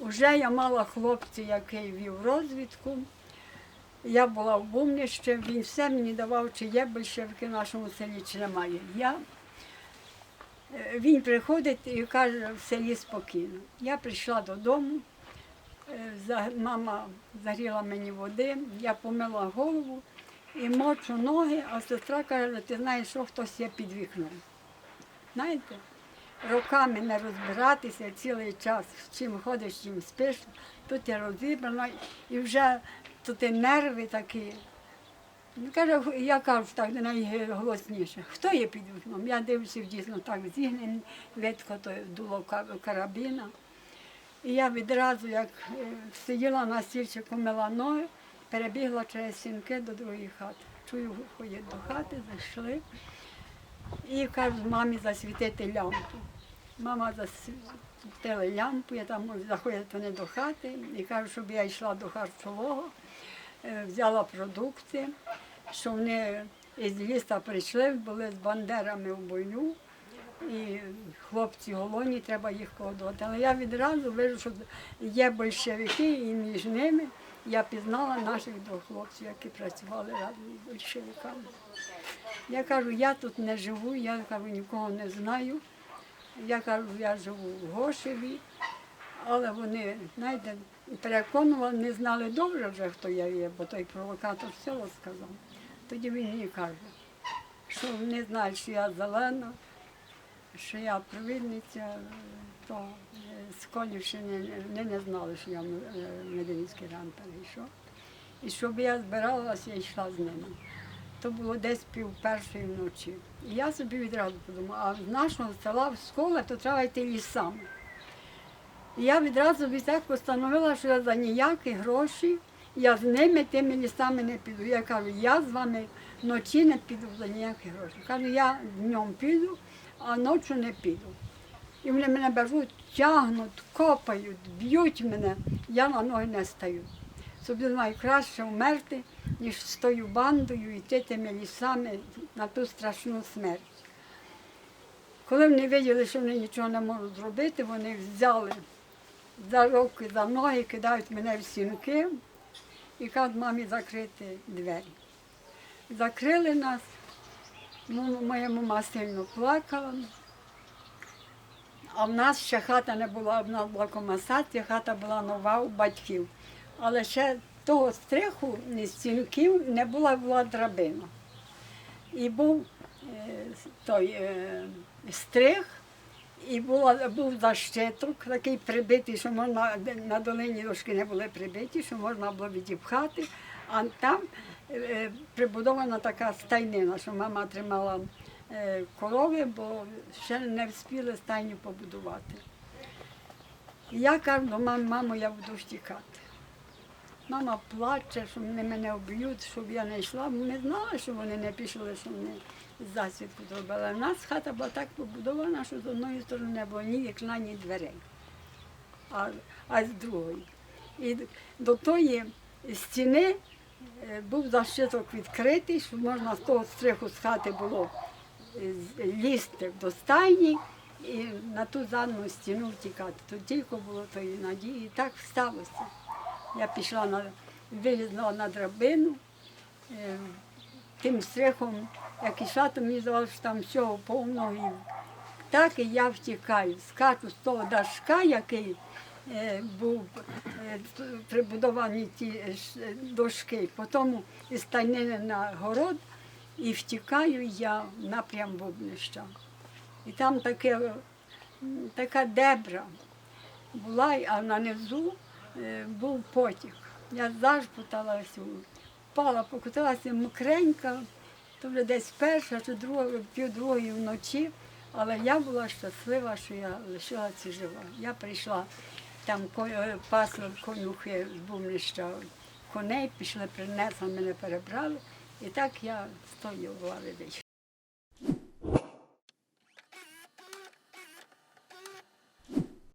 Уже я мала хлопця, який вів розвідку. Я була в Бумнище, він все мені давав, чи є большевики в нашому селі, чи немає. Я, е, він приходить і каже, в селі спокійно. Я прийшла додому, е, мама загріла мені води, я помила голову і мочу ноги, а сестра каже, ти знаєш, що хтось є під вікном. Знаєте? Роками не розбиратися цілий час, чим ходиш, чим спиш, тут я розібрана, і вже тут і нерви такі. Ну, Каже, я кажу так найголосніше, хто є під вікном? Я дивлюся дійсно так зігнений, видко то дуло карабіна. І я відразу, як е, сиділа на стільчику, мила ноги, перебігла через сінки до другої хати. Чую, ходять до хати, зайшли. І кажуть мамі засвітити лямпу. Мама засвітила лямпу, я там заходять вони до хати і кажуть, щоб я йшла до харчового, е, взяла продукти, що вони із ліса прийшли, були з бандерами в бою. І хлопці голодні, треба їх годувати. Але я відразу вижу, що є большевики, і між ними я пізнала наших двох хлопців, які працювали разом з большевиками. Я кажу, я тут не живу, я кажу, нікого не знаю. Я кажу, я живу в Гошеві, але вони, знаєте, переконували, не знали добре вже, хто я є, бо той провокатор все розказав. Тоді він мені каже, що вони знають, що я зелена, що я провідниця, то е, з Колівщини не, не знали, що я е, Мединський ран перейшов. І щоб я збиралася і йшла з ними. То було десь пів першої вночі. І я собі відразу подумала, а з нашого села в школу то треба йти лісами. І я відразу відтак постановила, що я за ніякі гроші, я з ними тими лісами не піду. Я кажу, я з вами вночі не піду за ніякі гроші. Кажу, я днем піду, а ночі не піду. І вони мене беруть, тягнуть, копають, б'ють мене, я на ноги не стаю. Собі знаю, краще вмерти, ніж з тою бандою йти тими лісами на ту страшну смерть. Коли вони виділи, що вони нічого не можуть зробити, вони взяли за руки, за ноги, кидають мене в сінки і кажуть мамі закрити двері. Закрили нас, ну, моя мама сильно плакала. А в нас ще хата не була, в нас була комасація, хата була нова у батьків. Але ще того стриху стінків не була, була драбина. І був е, той е, стрих, і була, був защиток такий прибитий, що можна на долині дошки не були прибиті, що можна було відіпхати. А там прибудована така стайнина, що мама тримала е, корови, бо ще не встигли стайню побудувати. Я кажу до мами, мамо, я буду втікати. Мама плаче, що вони мене вб'ють, щоб я не йшла. Ми знали, що вони не пішли, що вони засідку зробили. У нас хата була так побудована, що з одної сторони не було ні вікна, ні дверей, а, а з другої. І до тої стіни е, був защиток відкритий, щоб можна з того стриху з хати було е, лізти до стайні і на ту задну стіну втікати. Тут тільки було тої надії. І так сталося. Я пішла на вилізла на драбину. е, Тим стрихом, як йшла, то мені здавалося, що там всього повно. І так і я втікаю. Скачу з того дашка, який е, був е, прибудовані ті е, е, дошки. Потім із стайнини на город і втікаю я в напрям Бубнища. І там таке, така дебра була, а на низу е, був потік. Я зажпуталася, впала, покотилася мокренька, то вже десь перша чи друга, пів другої вночі, але я була щаслива, що я лишилася жива. Я прийшла, там е, пасли конюхи з бумлища коней, пішли, принесли, мене перебрали. І так я стою в вийшла.